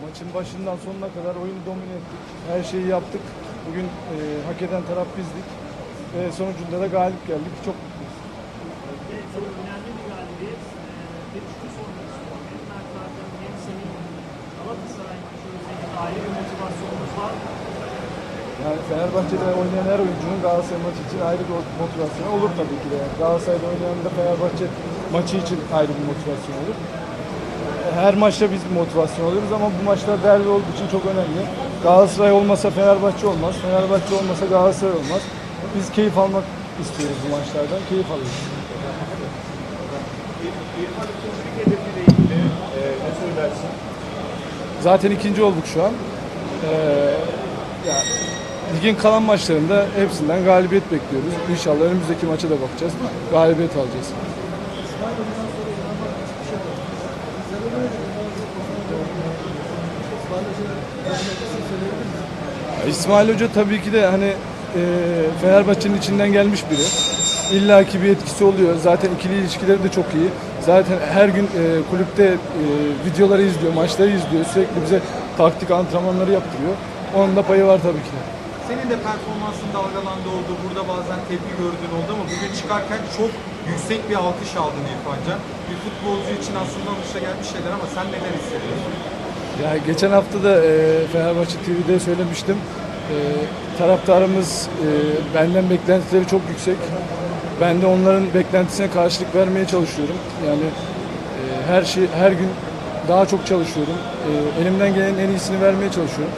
Maçın başından sonuna kadar oyunu domine ettik. Her şeyi yaptık. Bugün e, hak eden taraf bizdik. Ve sonucunda da galip geldik. Çok mutluyuz. Çok önemli bir galibiyet. Ayrı bir motivasyonunuz var mı? Yani Fenerbahçe'de oynayan her oyuncunun Galatasaray maçı için ayrı bir motivasyonu olur tabii ki de. Yani Galatasaray'da oynayan da Fenerbahçe maçı için ayrı bir motivasyon olur. Her maçta biz motivasyon alıyoruz ama bu maçlar derbi olduğu için çok önemli. Galatasaray olmasa Fenerbahçe olmaz, Fenerbahçe olmasa Galatasaray olmaz. Biz keyif almak istiyoruz bu maçlardan, keyif alıyoruz. Zaten ikinci olduk şu an. Ee, ya, ligin kalan maçlarında hepsinden galibiyet bekliyoruz. İnşallah önümüzdeki maça da bakacağız. Galibiyet alacağız. İsmail Hoca tabii ki de hani e, Fenerbahçe'nin içinden gelmiş biri. İlla ki bir etkisi oluyor. Zaten ikili ilişkileri de çok iyi. Zaten her gün e, kulüpte e, videoları izliyor, maçları izliyor. Sürekli bize taktik antrenmanları yaptırıyor. Onun da payı var tabii ki de. Senin de performansın dalgalandı oldu. Burada bazen tepki gördüğün oldu ama bugün çıkarken çok yüksek bir alkış aldın İrfancan. Bir futbolcu için aslında gelmiş şeyler ama sen neler hissediyorsun? Ya geçen hafta da e, Fenerbahçe TV'de söylemiştim. E, taraftarımız e, benden beklentileri çok yüksek. Ben de onların beklentisine karşılık vermeye çalışıyorum. Yani e, her şey her gün daha çok çalışıyorum. E, elimden gelenin en iyisini vermeye çalışıyorum.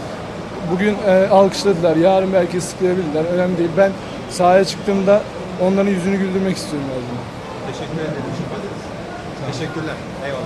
Bugün e, alkışladılar. Yarın belki sıklayabilirler. Önemli değil. Ben sahaya çıktığımda onların yüzünü güldürmek istiyorum her. Teşekkür ederim. Teşekkürler. Eyvallah.